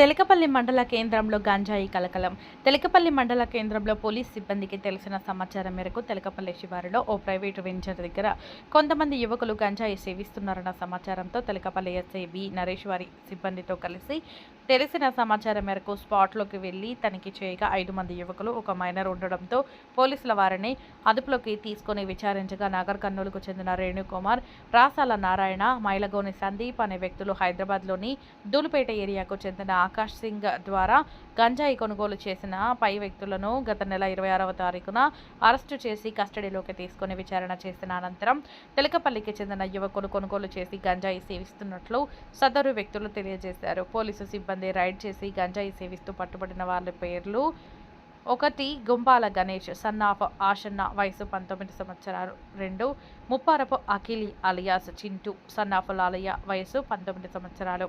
తెలకపల్లి మండల కేంద్రంలో గంజాయి కలకలం. తెలకపల్లి మండల కేంద్రంలో పోలీస్ సిబ్బందికి తెలిసిన సమాచారం మేరకు తెలకపల్లి శివారులో ఓ ప్రైవేటు వెంచర్ దగ్గర కొంతమంది యువకులు గంజాయి సేవిస్తున్నారన్న సమాచారంతో తెలకపల్లి ఎస్ఐ బి నరేష్ వారి సిబ్బందితో కలిసి తెలిసిన సమాచారం మేరకు స్పాట్లోకి వెళ్ళి తనిఖీ చేయగా ఐదు మంది యువకులు ఒక మైనర్ ఉండడంతో పోలీసుల వారిని అదుపులోకి తీసుకుని విచారించగా నాగర్ కర్నూలుకు చెందిన రేణుకుమార్ రాసాల నారాయణ మైలగోని సందీప్ అనే వ్యక్తులు హైదరాబాద్లోని దూలుపేట ఏరియాకు చెందిన ఆకాష్ సింగ్ ద్వారా గంజాయి కొనుగోలు చేసిన పై వ్యక్తులను గత నెల ఇరవై ఆరవ తారీఖున అరెస్టు చేసి కస్టడీలోకి తీసుకుని విచారణ చేసిన అనంతరం తెలకపల్లికి చెందిన యువకులు కొనుగోలు చేసి గంజాయి సేవిస్తున్నట్లు సదరు వ్యక్తులు తెలియజేశారు. పోలీసు సిబ్బంది రైడ్ చేసి గంజాయి సేవిస్తూ పట్టుబడిన వాళ్ళ పేర్లు ఒకటి గుంపాల గణేష్ సన్నాఫ్ ఆషన్న వయసు పంతొమ్మిది సంవత్సరాలు. రెండు Mupparapu Akhili alias Chintu son of Lalaiah వయసు పంతొమ్మిది సంవత్సరాలు.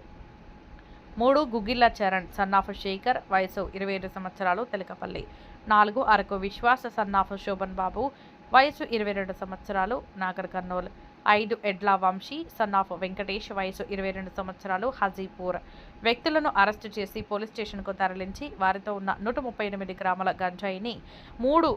మూడు గుగిల్ల చరణ్ సన్ ఆఫ్ శేఖర్ వయసు ఇరవై ఏడు సంవత్సరాలు తెలకపల్లి. నాలుగు అరకు విశ్వాస సన్ ఆఫ్ శోభన్ బాబు వయసు ఇరవై రెండు సంవత్సరాలు నాగర్ కర్నూల్. ఐదు ఎడ్ల వంశీ సన్ ఆఫ్ వెంకటేష్ వయసు ఇరవై రెండు సంవత్సరాలు హజీపూర్. వ్యక్తులను అరెస్టు చేసి పోలీస్ స్టేషన్కు తరలించి వారితో ఉన్న నూట ముప్పై ఎనిమిది గ్రాముల గంజాయిని మూడు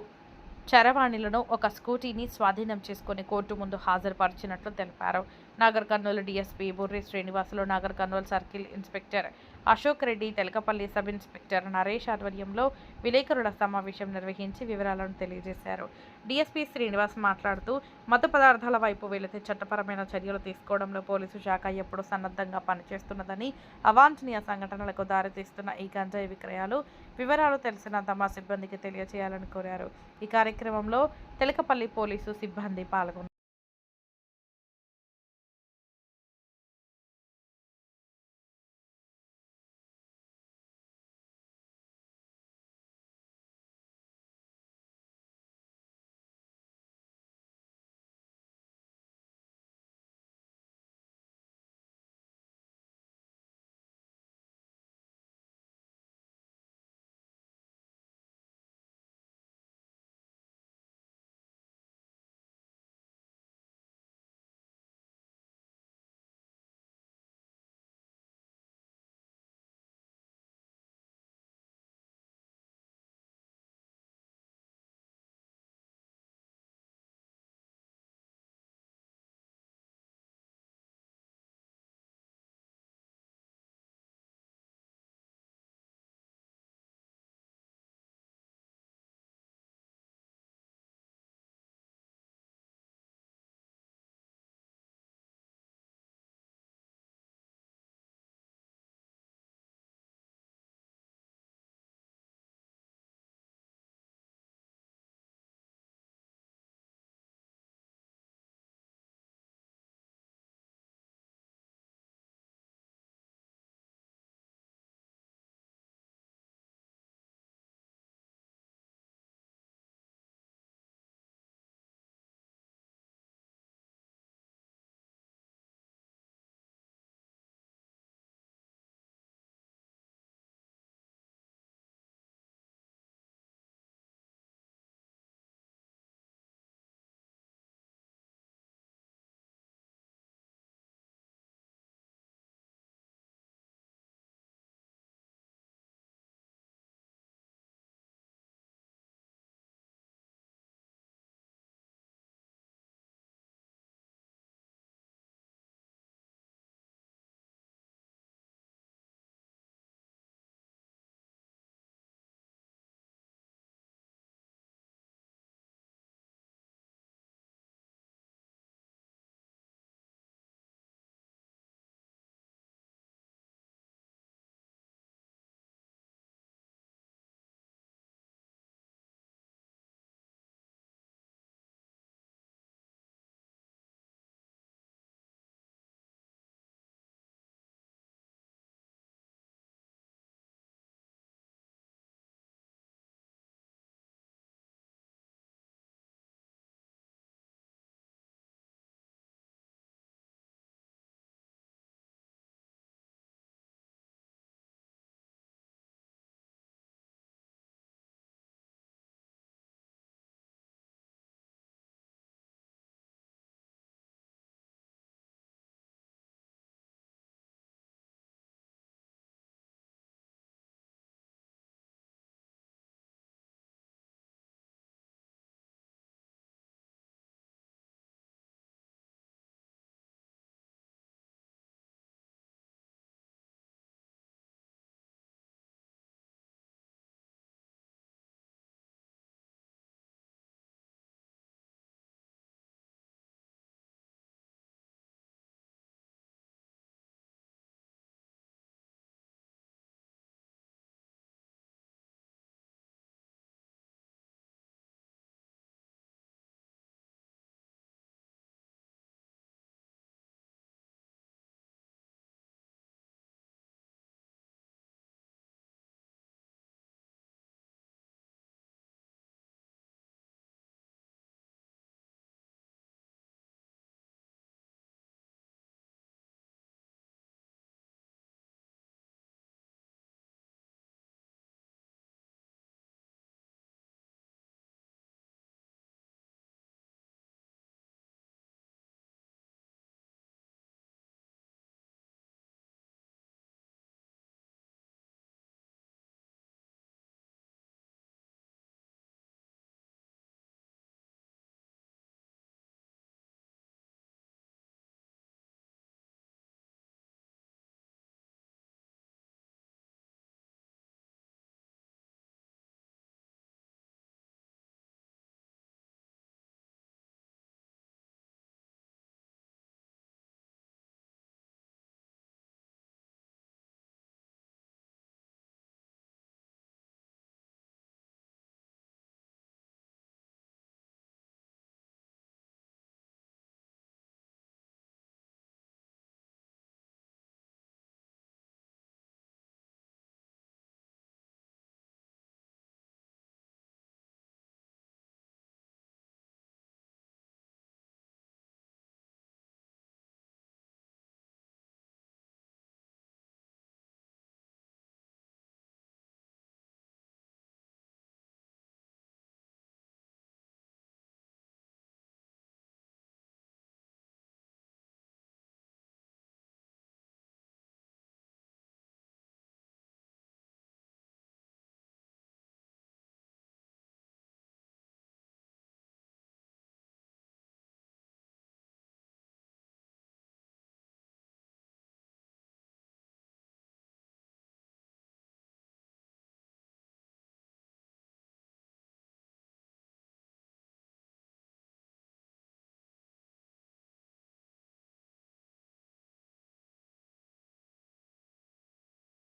చరవాణిలను ఒక స్కూటీని స్వాధీనం చేసుకుని కోర్టు ముందు హాజరుపరిచినట్లు తెలిపారు. Nagar Kurnool DSP Burri Srinivasulu Nagar Kurnool circle inspector Ashok Reddy Telakapalli sub inspector Naresh ఆధ్వర్యంలో విలేకరుల సమావేశం నిర్వహించి వివరాలను తెలియజేశారు. డీఎస్పీ శ్రీనివాస్ మాట్లాడుతూ మత పదార్థాల వైపు వెళితే చట్టపరమైన చర్యలు తీసుకోవడంలో పోలీసు శాఖ ఎప్పుడూ సన్నద్ధంగా పనిచేస్తున్నదని అవాంఛనీయ సంఘటనలకు దారితీస్తున్న ఈ గంజాయి విక్రయాలు వివరాలు తెలిసిన తమ సిబ్బందికి తెలియజేయాలని కోరారు. ఈ కార్యక్రమంలో తెలకపల్లి పోలీసు సిబ్బంది పాల్గొన్నారు.